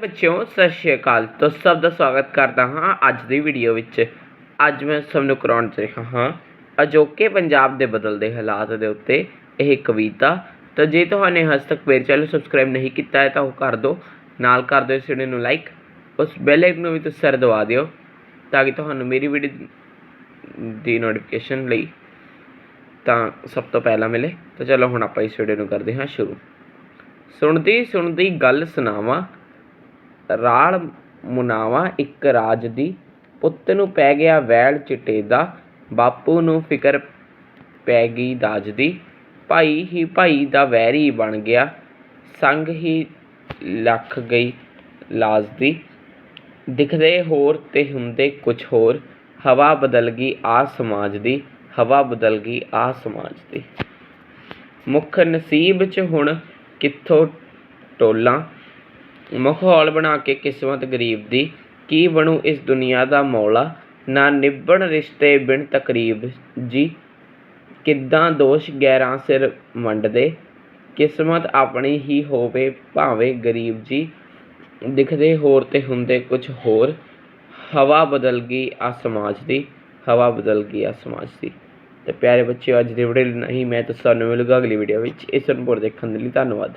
ਬੱਚਿਓ, ਸਤਿ ਸ਼੍ਰੀ ਅਕਾਲ। ਤੁਸੀਂ ਸਭ ਦਾ ਸਵਾਗਤ ਕਰਦਾ ਹਾਂ ਅੱਜ ਦੀ ਵੀਡੀਓ ਵਿੱਚ। ਅੱਜ ਮੈਂ ਸਭ ਨੂੰ ਕਰਾਉਣ ਚ ਰਿਹਾ ਹਾਂ। ਅਜੋਕੇ ਪੰਜਾਬ ਦੇ ਬਦਲਦੇ ਹਾਲਾਤ ਦੇ ਉੱਤੇ ਇਹ ਕਵਿਤਾ। ਤਾਂ ਜੇ ਤੁਹਾਨੇ ਹਜੇ ਤੱਕ ਮੇਰੇ ਚੈਨਲ ਸਬਸਕ੍ਰਾਈਬ ਨਹੀਂ ਕੀਤਾ ਹੈ ਤਾਂ ਉਹ ਕਰ ਦਿਓ ਨਾਲ ਕਰ ਦਿਓ ਇਸ ਵੀਡੀਓ ਨੂੰ ਲਾਈਕ ਉਸ ਬੈਲ ਆਈਕਨ ਨੂੰ ਵੀ ਤੁਸੀਂ ਸਰ ਦਵਾ ਦਿਓ ਤਾਂ ਕਿ ਤੁਹਾਨੂੰ ਮੇਰੀ ਵੀਡੀਓ ਦੀ ਨੋਟੀਫਿਕੇਸ਼ਨ ਲਈ ਤਾਂ ਸਭ ਤੋਂ ਪਹਿਲਾਂ ਮਿਲੇ। ਤਾਂ ਚਲੋ ਹੁਣ ਆਪਾਂ ਇਸ ਵੀਡੀਓ ਨੂੰ ਕਰਦੇ ਹਾਂ ਸ਼ੁਰੂ। ਸੁਣਦੀ ਸੁਣਦੀ ਗੱਲ ਸੁਣਾਵਾਂ। ਰਾਲ ਮੁਨਾਵਾਂ ਇੱਕ ਰਾਜ ਦੀ। ਪੁੱਤ ਨੂੰ ਪੈ ਗਿਆ ਵੈਲ ਚਿੱਟੇ ਦਾ, ਬਾਪੂ ਨੂੰ ਫਿਕਰ ਪੈ ਗਈ ਦਾਜ ਦੀ। ਭਾਈ ਹੀ ਭਾਈ ਦਾ ਵੈਰੀ ਬਣ ਗਿਆ, ਸੰਗ ਹੀ ਲੱਖ ਗਈ ਲਾਜ ਦੀ। ਦਿਖਦੇ ਹੋਰ ਤੇ ਹੁੰਦੇ ਕੁਝ ਹੋਰ, ਹਵਾ ਬਦਲ ਗਈ ਆ ਸਮਾਜ ਦੀ, ਹਵਾ ਬਦਲ ਗਈ ਆ ਸਮਾਜ ਦੀ। ਮੁੱਖ ਨਸੀਬ ਚ ਹੁਣ ਕਿੱਥੋਂ ਟੋਲਾਂ ਮਖੌਲ ਬਣਾ ਕੇ ਕਿਸਮਤ ਗਰੀਬ ਦੀ। ਕੀ ਬਣੂ ਇਸ ਦੁਨੀਆ ਦਾ ਮੌਲਾ? ਨਾ ਨਿਭਣ ਰਿਸ਼ਤੇ ਬਿਨ ਤਕਰੀਬ। ਜੀ, ਕਿੱਦਾਂ ਦੋਸ਼ ਗੈਰਾਂ ਸਿਰ ਵੰਡਦੇ? ਕਿਸਮਤ ਆਪਣੀ ਹੀ ਹੋਵੇ ਭਾਵੇਂ ਗਰੀਬ ਜੀ। ਦਿਖਦੇ ਹੋਰ ਤੇ ਹੁੰਦੇ ਕੁਝ ਹੋਰ। ਹਵਾ ਬਦਲ ਗਈ ਆ ਸਮਾਜ ਦੀ। ਹਵਾ ਬਦਲ ਗਈ ਆ ਸਮਾਜ ਦੀ। ਤੇ ਪਿਆਰੇ ਬੱਚਿਓ, ਅੱਜ ਦੀ ਵੀਡੀਓ ਨਹੀਂ, ਮੈਂ ਤਾਂ ਤੁਹਾਨੂੰ ਮਿਲੂਗਾ ਅਗਲੀ ਵੀਡੀਓ ਵਿੱਚ। ਇਸ ਨੂੰ ਦੇਖਣ ਦੇ ਲਈ ਧੰਨਵਾਦ।